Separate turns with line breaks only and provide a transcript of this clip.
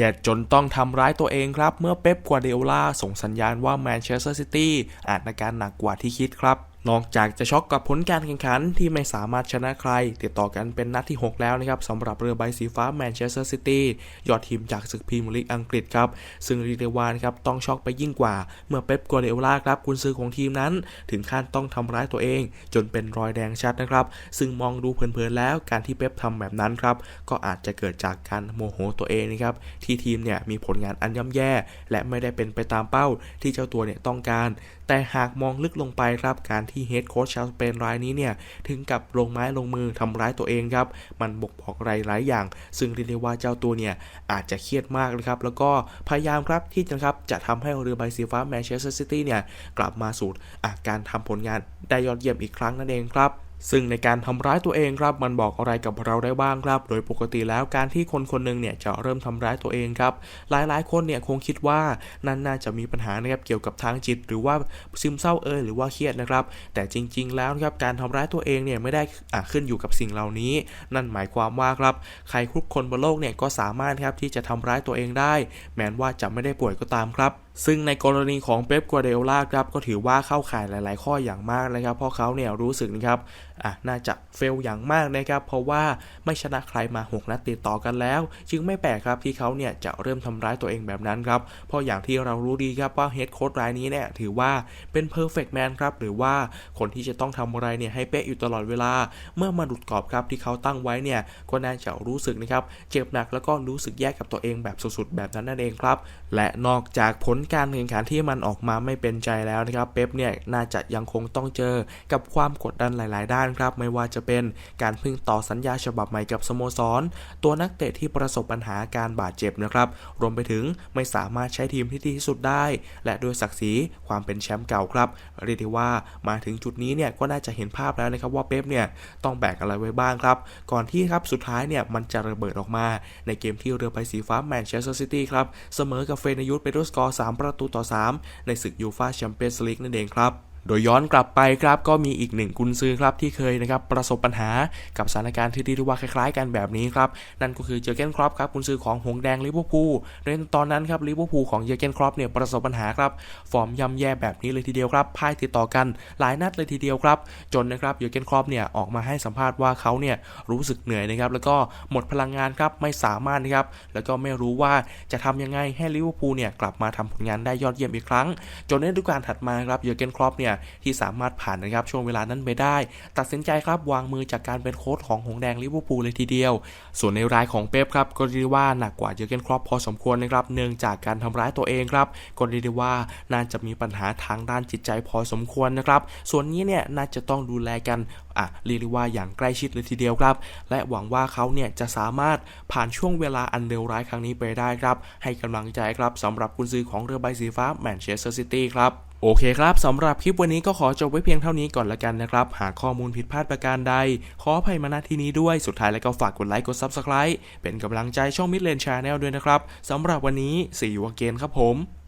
รียดจนต้องทำร้ายตัวเองครับ เมื่อเป๊ปกัวเดโอลาส่งสัญญาณว่าแมนเชสเตอร์ซิตี้อาจอาการหนักกว่าที่คิดครับ นอกจากจะช็อกกับผลการแข่งขันที่ไม่สามารถชนะใคร ติดต่อกันเป็นนัดที่ 6 แล้วนะครับสำหรับเรือใบสีฟ้าแมนเชสเตอร์ซิตี้ยอดทีมจากศึกพรีเมียร์ลีกอังกฤษครับ ซึ่งรียกได้ว่านครับต้องช็อกไปยิ่งกว่า เมื่อเป๊ปกัวเดโอลาครับกุนซือของทีมนั้น ถึงขั้นต้องทำร้ายตัวเอง จนเป็นรอยแดงชัดนะครับ ซึ่งมองดูเพลินๆแล้วการที่เป๊ปทำแบบนั้นครับก็อาจจะเกิดจากการโมโหตัวเองนะครับที่ทีมเนี่ยมีผลงานอันย่ำแย่ และไม่ได้เป็นไปตามเป้าที่เจ้าตัวเนี่ยต้องการ แต่หากมองลึกลงไปครับการที่เฮดโค้ชชาวสเปนรายนี้เนี่ยถึงกับลงไม้ลงมือทำร้ายตัวเองครับ มันบกบอกหลายอย่าง ซึ่งเรียกได้ว่าเจ้าตัวเนี่ยอาจจะเครียดมากนะครับ แล้วก็พยายามครับที่จะครับจะทำให้เรือใบสีฟ้าแมนเชสเตอร์ซิตี้เนี่ยกลับมาสู่อะการทำผลงานได้ยอดเยี่ยมอีกครั้งนั่นเองครับ ซึ่งในการทำร้ายตัวเองครับมันบอกอะไรกับเราได้บ้างครับ โดยปกติแล้วการที่คนคนหนึ่งเนี่ยจะเริ่มทำร้ายตัวเองครับ หลายๆ คนเนี่ยคงคิดว่านั่นน่าจะมีปัญหานะครับเกี่ยวกับทางจิต หรือว่าซึมเศร้าเอยหรือว่าเครียดนะครับ แต่จริง ๆ แล้วครับการทำร้ายตัวเองเนี่ยไม่ได้อะขึ้นอยู่กับสิ่งเหล่านี้ นั่นหมายความว่าครับใครทุกคนบนโลกเนี่ยก็สามารถครับที่จะทำร้ายตัวเองได้ แม้ว่าจะไม่ได้ป่วยก็ตามครับซึ่งในกรณีของเป๊ปกัวเดโอลาครับก็ถือว่าเข้าข่ายหลาย ๆ ข้ออย่างมากนะครับ เพราะเขาเนี่ยรู้สึกนะครับอะน่าจะเฟลอย่างมากนะครับ เพราะว่าไม่ชนะใครมา6นัดติดต่อกันแล้ว จึงไม่แปลกครับที่เขาเนี่ยจะเริ่มทำร้ายตัวเองแบบนั้นครับเพราะอย่างที่เรารู้ดีครับว่าเฮดโค้ชรายนี้เนี่ยถือว่าเป็นเพอร์เฟกต์แมนครับหรือว่าคนที่จะต้องทำอะไรเนี่ยให้เป๊ะอยู่ตลอดเวลา เมื่อมาหลุดกรอบครับที่เขาตั้งไว้เนี่ยก็น่าจะรู้สึกนะครับเจ็บหนักแล้วก็รู้สึกแย่กับตัวเองแบบสุด ๆ แบบนั้นนั่นเองครับ และนอกจากผลการแข่งขันที่มันออกมาไม่เป็นใจแล้วนะครับเป๊ปเนี่ยน่าจะยังคงต้องเจอกับความกดดันหลาย ๆ ด้านครับ ไม่ว่าจะเป็นการพึ่งต่อสัญญาฉบับใหม่กับสโมสร ตัวนักเตะที่ประสบปัญหาการบาดเจ็บนะครับ รวมไปถึงไม่สามารถใช้ทีมที่ดีที่สุดได้ และด้วยศักดิ์ศรีความเป็นแชมป์เก่าครับเรียกได้ว่ามาถึงจุดนี้เนี่ยก็น่าจะเห็นภาพแล้วนะครับว่าเป๊ปเนี่ยต้องแบกอะไรไว้บ้างครับ ก่อนที่ครับสุดท้ายเนี่ยมันจะระเบิดออกมา ในเกมที่เรือใบสีฟ้าแมนเชสเตอร์ซิตี้ครับเสมอกับเฟนยุทธไปด้วยสกอร์3ประตูต่อ 3 ในศึกยูฟาแชมเปี้ยนส์ลีกนั่นเองครับ โดยย้อนกลับไปครับก็มีอีกหนึ่งกุนซือครับที่เคยนะครับประสบปัญหากับสถานการณ์ที่เรียกได้ว่าคล้ายๆ กันแบบนี้ครับนั่นก็คือเจอเกนครอปครับกุนซือของหงแดงลิเวอร์พูลในตอนนั้นครับลิเวอร์พูลของเจอเกนครอปเนี่ยประสบปัญหาครับฟอร์มย่ำแย่แบบนี้เลยทีเดียวครับพ่ายติดต่อกันหลายนัดเลยทีเดียวครับ จนนะครับเจอเกนครอปเนี่ยออกมาให้สัมภาษณ์ว่าเขาเนี่ยรู้สึกเหนื่อยนะครับแล้วก็หมดพลังงานครับไม่สามารถนะครับแล้วก็ไม่รู้ว่าจะทำยังไงให้ลิเวอร์พูลเนี่ยกลับมาทำผลงานได้ยอดเยี่ยมอีกครั้ง จนในฤดูกาลถัดมาครับเยอเกนครอปเนี่ยที่สามารถผ่านนะครับช่วงเวลานั้นไปได้ ตัดสินใจครับวางมือจากการเป็นโค้ชของหงแดงลิเวอร์พูลเลยทีเดียว ส่วนในรายของเป๊ปครับก็เรียกว่าหนักกว่าเยอเกนครอปพอสมควรนะครับเนื่องจากการทำร้ายตัวเองครับก็เรียกได้ว่าน่าจะมีปัญหาทางด้านจิตใจพอสมควรนะครับส่วนนี้เนี่ยน่าจะต้องดูแลกันอะเรียกได้ว่าอย่างใกล้ชิดเลยทีเดียวครับ และหวังว่าเขาเนี่ยจะสามารถผ่านช่วงเวลาอันเลวร้ายครั้งนี้ไปได้ครับ ให้กำลังใจครับสำหรับกุนซือของเรือใบสีฟ้าแมนเชสเตอร์ซิตี้ครับ โอเคครับสำหรับคลิปวันนี้ก็ขอจบไว้เพียงเท่านี้ก่อนละกันนะครับ หากข้อมูลผิดพลาดประการใด ขออภัยมาณที่นี้ด้วยสุดท้ายแล้วก็ฝากกดไลค์กด Subscribe เป็นกำลังใจช่องมิดเลนชาแนลด้วยนะครับสำหรับวันนี้ see you again ครับผม